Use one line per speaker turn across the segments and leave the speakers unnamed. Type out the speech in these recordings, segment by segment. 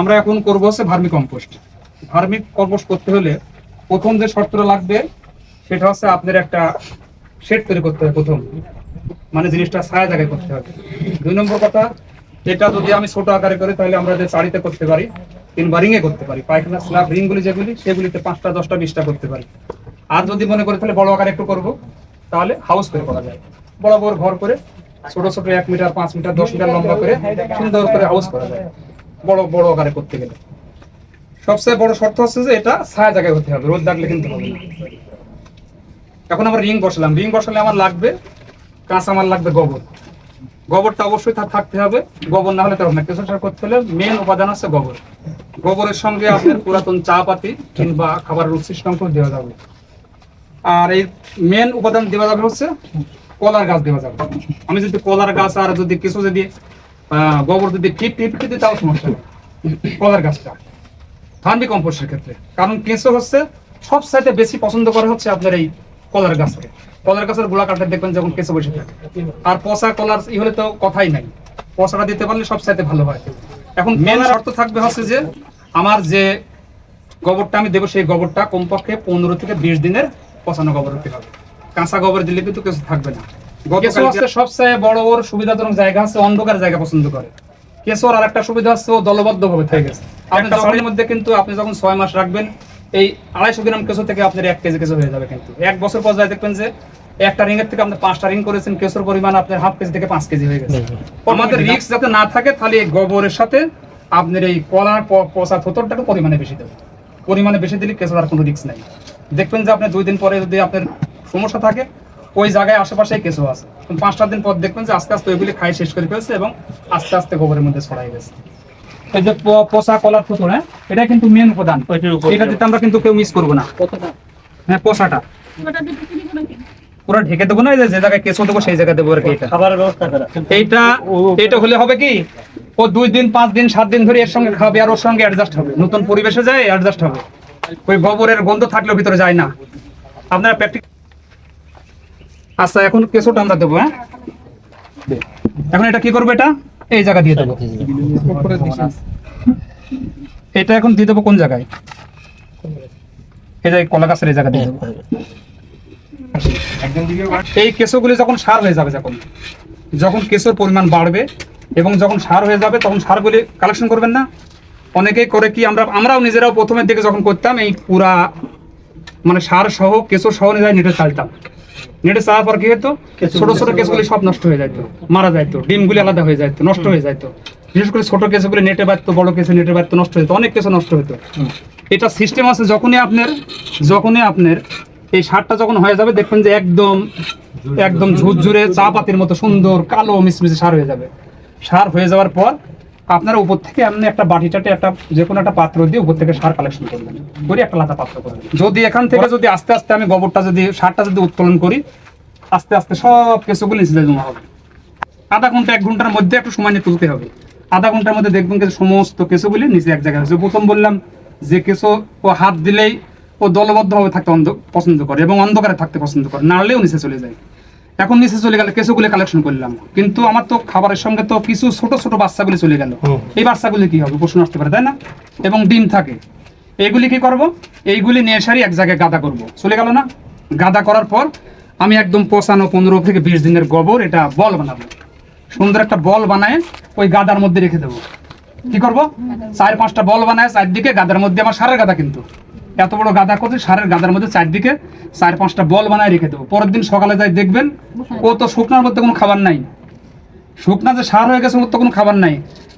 আমরা এখন করব হচ্ছে ভার্মি কম্পোস্ট। ভার্মি কম্পোস্ট করতে হলে প্রথম যে শর্তটা লাগবে, সেটা হচ্ছে আপনার একটা শেড তৈরি করতে হবে প্রথম। মানে জিনিসটা ছায়া জায়গায় করতে হবে। দুই নম্বর কথা, এটা যদি আমি ছোট আকারে করি, তাহলে আমরা যে চারিতে করতে পারি কিংবা রিং এ করতে পারি। পায়খানা স্ল্যাব রিং গুলি যেগুলি, সেগুলিতে পাঁচটা, দশটা, বিশটা করতে পারি। আর যদি মনে করি তাহলে বড় আকারে একটু করব, তাহলে হাউস করে করা যায়। বড় বড় ঘর করে ছোট ছোট এক মিটার, পাঁচ মিটার, দশ মিটার লম্বা করে সুন্দর করে হাউস করা যায়। বড় বড় আকারে করতে গেলে। সবচেয়ে বড় শর্ত হচ্ছে যে এটা ছায়া জায়গায় হতে হবে, রোদ লাগলে কিন্তু হবে না। এখন আমরা রিং বসালাম। রিং বসালে আমার লাগবে কাঁচা মাল লাগবে গোবর। গোবরটা অবশ্যই তার থাকতে হবে। গোবর না হলে তো হবে না। কেঁচো সার করতে হলে মেন উপাদান আছে গোবর। গোবরের সঙ্গে আপনার পুরাতন চা পাতি কিংবা খাবারের উচ্ছিষ্টাংশ দেওয়া যাবে। আর এই মেন উপাদান দেওয়া যাবে হচ্ছে কলার গাছ দেওয়া যাবে। আমি যদি কলার গাছ আর যদি কিছু যদি গোবর যদি টিপ টিপ দিই তাও সমস্যা নেই। কলার গাছটা। ভার্মি কম্পোস্টের ক্ষেত্রে। কারণ কেঁচো হচ্ছে সব সাইডে বেশি পছন্দ করা হচ্ছে আপনার এই কলার গাছকে। কলার গাছের গোড়া কাটে দেখবেন যখন কেঁচো বসে থাকে। আর পচা কলার ই হলে তো কথাই নাই। পচাটা দিতে পারলে সব সাইডে ভালো হয়। এখন মেন শর্ত থাকবে হচ্ছে যে, আমার যে গোবরটা আমি দেবো, সেই গোবরটা কমপক্ষে পনেরো থেকে বিশ দিনের পচানো গোবর হতে হবে। কাঁচা গোবর দিলে কিন্তু কিছু থাকবে না। হচ্ছে সবচেয়ে বড় ওর সুবিধাজনক জায়গা হচ্ছে অন্ধকার জায়গা পছন্দ করে। আর একটা সুবিধা হচ্ছে ও থেকে গেছে। আপনি যখনের মধ্যে কিন্তু আপনি যখন ছয় মাস রাখবেন এই আড়াইশো গ্রাম কেঁচো থেকে আপনার এক কেজি কেঁচো হয়ে যাবে কিন্তু। এক বছর পর যায় দেখবেন যে একটা রিং এর থেকে আপনি পাঁচটা রিং করেছেন কেঁচোর পরিমাণ আপনার হাফ কেজি থেকে পাঁচ কেজি হয়ে গেছে। আমাদের রিক্স যাতে না থাকে তাহলে এই গোবরের সাথে আপনার এই কলার পচা থোতরটাকে পরিমাণে বেশি দেবেন। পরিমাণে বেশি দিলে কেঁচোর আর কোনো রিক্স নাই। দেখবেন যে আপনি দুই দিন পরে যদি আপনার সমস্যা থাকে ওই জায়গায় আশেপাশে কেঁচো আছে। কিন্তু পাঁচটা দিন পর দেখবেন যে আস্তে আস্তে ওইগুলি খাই শেষ করে ফেলছে এবং আস্তে আস্তে গোবরের মধ্যে ছড়াই গেছে। এই যে প- পচা কলার ফুতুর হ্যাঁ? এটা কিন্তু মেন উপাদান। এটা দিতে আমরা কিন্তু কেউ মিস করব না। হ্যাঁ পচাটা পুরো ঢেকে দেবো না যে যে জায়গায় কেঁচো দেবো সেই জায়গায় দেবো আর কি এটা।
খাবারের ব্যবস্থা করা।
এইটা এইটা হলে হবে কি? ও দুই দিন পাঁচ দিন সাত দিন ধরে এর সঙ্গে খাবে আর ওর সঙ্গে অ্যাডজাস্ট হবে। নতুন পরিবেশে যায় অ্যাডজাস্ট হবে। ওই গোবরের গন্ধ থাকলেও ভিতরে যায় না। আপনারা প্র্যাকটিস আচ্ছা এখন কেঁচোটা আমরা দেবো হ্যাঁ? এখন এটা কি করব এটা? এই জায়গা দিয়ে দেবো। এটা এখন দিয়ে দেবো কোন জায়গায়? এই জায়গায় কলা গাছের এই জায়গা দিয়ে দেবো। এই কেঁচোগুলি যখন সার হয়ে যাবে যখন যখন কেঁচোর পরিমাণ বাড়বে এবং যখন সার হয়ে যাবে, তখন সারগুলি কালেকশন করবেন না? অনেকেই করে কি, আমরা, আমরাও নিজেরাও প্রথমের দিকে যখন করতাম, এই পুরা মানে সার সহ কেঁচো সহ নিয়ে নেটে চালতাম। নেটে পর কি হতো ছোট ছোট কেঁচোগুলি সব নষ্ট হয়ে যেত মারা যাইতো ডিমগুলি আলাদা হয়ে যেত নষ্ট হয়ে যেত বিশেষ করে ছোট কেঁচোগুলি নেটে বাড়তো বড় কেঁচো নেটে বাড়তো নষ্ট অনেক কেঁচো নষ্ট হতো এটা সিস্টেম আছে যখনই আপনার যখনই আপনার এই সারটা যখন হয়ে যাবে দেখবেন যে একদম একদম ঝুরঝুরে চা পাতির মতো সুন্দর কালো মিশমিশে সার হয়ে যাবে। সার হয়ে যাওয়ার পর আপনারা উপর থেকে এমনি একটা বাটি টাটে একটা যে কোনো একটা পাত্র দিয়ে উপর থেকে সার কালেকশন করবেন করে একটা লাতা পাত্র করবেন যদি এখান থেকে যদি আস্তে আস্তে আমি গোবরটা যদি, সারটা যদি উত্তোলন করি, আস্তে আস্তে সব কিছুগুলো নিচে জমা হবে। আধা ঘণ্টা, এক ঘণ্টার মধ্যে একটু সময় নিয়ে তুলতে হবে। আধা ঘণ্টার মধ্যে দেখবেন যে সমস্ত কেঁচোগুলি নিচে এক জায়গায় হচ্ছে প্রথম বললাম যে কেঁচো ও হাত দিলেই ও দলবদ্ধভাবে থাকতে অন্ধ, পছন্দ করে এবং অন্ধকারে থাকতে পছন্দ করে নাড়লেও নিচে চলে যায়। এখন নিচে চলে গেলে কেঁচোগুলি কালেকশন করলাম। কিন্তু আমার তো খাবারের সঙ্গে তো কিছু ছোট ছোট বাচ্চাগুলি চলে গেল। এই বাচ্চাগুলি কি হবে? প্রশ্ন আসতে পারে তাই না? এবং ডিম থাকে। এইগুলি কি করব? এইগুলি নিয়ে সারি এক জায়গায় গাদা করব। চলে গেল না? গাদা করার পর আমি একদম পচানো পনেরো থেকে বিশ দিনের গোবর এটা বল বানাবো। সুন্দর একটা বল বানায় ওই গাদার মধ্যে রেখে দেবো। কি করব? চার পাঁচটা বল বানায় চারদিকে গাদার মধ্যে আমার সারের গাদা কিন্তু। এত বড় গাদা করছে সারের গাদার মধ্যে চারদিকে চার পাঁচটা বল বানায় রেখে দেবো। পরের দিন সকালে যাই দেখবেন ও তো শুকনার মধ্যে কোনো খাবার নাই। শুকনা যে সার হয়ে গেছে ওর তো কোনো খাবার নাই।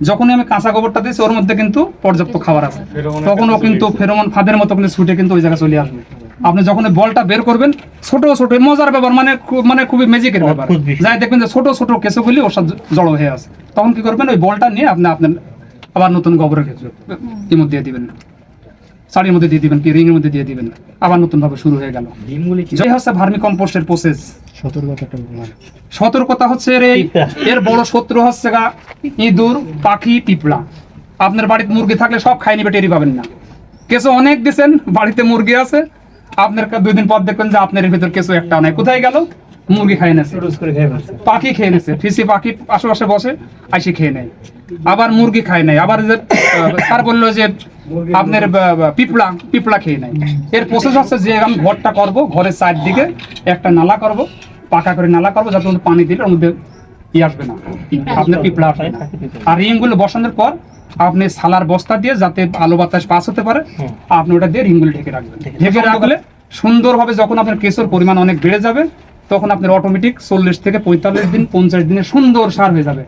যখনই আমি কাঁচা গোবরটা দিয়েছি ওর মধ্যে কিন্তু পর্যাপ্ত খাবার আছে। তখন ও কিন্তু ফেরোমন ফাঁদের মতো কিন্তু ছুটে কিন্তু ওই জায়গায় চলে আসবে। আপনি যখন বলটা বের করবেন ছোট ছোট মজার ব্যাপার মানে মানে খুবই ম্যাজিকের ব্যাপার। যাই দেখবেন যে ছোট ছোট কেঁচোগুলি ওর সাথে জড়ো হয়ে আছে। তখন কি করবেন ওই বলটা নিয়ে আপনি আপনার আবার নতুন গোবরের ক্ষেত্রে দিয়ে দিবেন শাড়ির মধ্যে দিয়ে দিবেন কি রিংয়ের মধ্যে দিয়ে দিবেন? আবার নতুন ভাবে শুরু হয়ে গেল।
ডিমগুলি কি?
যাই হচ্ছে ভার্মি কম্পোস্টের প্রসেস
সতর্কতাটা
সতর্কতা হচ্ছে এর এই এর বড় শত্রু হচ্ছে গা ইঁদুর পাখি পিঁপড়া। আপনার বাড়িতে মুরগি থাকলে সব খাই নিবে টেরি পাবেন না। কেঁচো অনেক দিছেন বাড়িতে মুরগি আছে। আপনার কা- দুই দিন পর দেখবেন যে আপনার এর ভিতর কেঁচো একটা নাই। কোথায় গেল? মুরগি খাই নেছে। পাখি খেয়ে নেছে। ফিসি পাখি আশেপাশে বসে আইসে খেয়ে নেয়। আবার মুরগি খায় নাই আবার স্যার বলল যে আপনার আহ, পিঁপড়া পিঁপড়া খেয়ে নাই। এর প্রসেস হচ্ছে যে আমি ঘরটা করব ঘরের চারদিকে একটা নালা করব পাকা করে নালা করব যাতে পানি দিলে ওর মধ্যে ই আসবে না। আপনার পিঁপড়া আসবে না। আর রিংগুলো বসানোর পর আপনি সালার বস্তা দিয়ে যাতে আলো বাতাস পাস হতে পারে আপনি ওটা দিয়ে রিংগুলো ঢেকে রাখবেন। ঢেকে রাখলে সুন্দরভাবে যখন আপনার কেঁচোর পরিমাণ অনেক বেড়ে যাবে তখন আপনার অটোমেটিক চল্লিশ থেকে পঁয়তাল্লিশ দিন পঞ্চাশ দিনে সুন্দর সার হয়ে যাবে।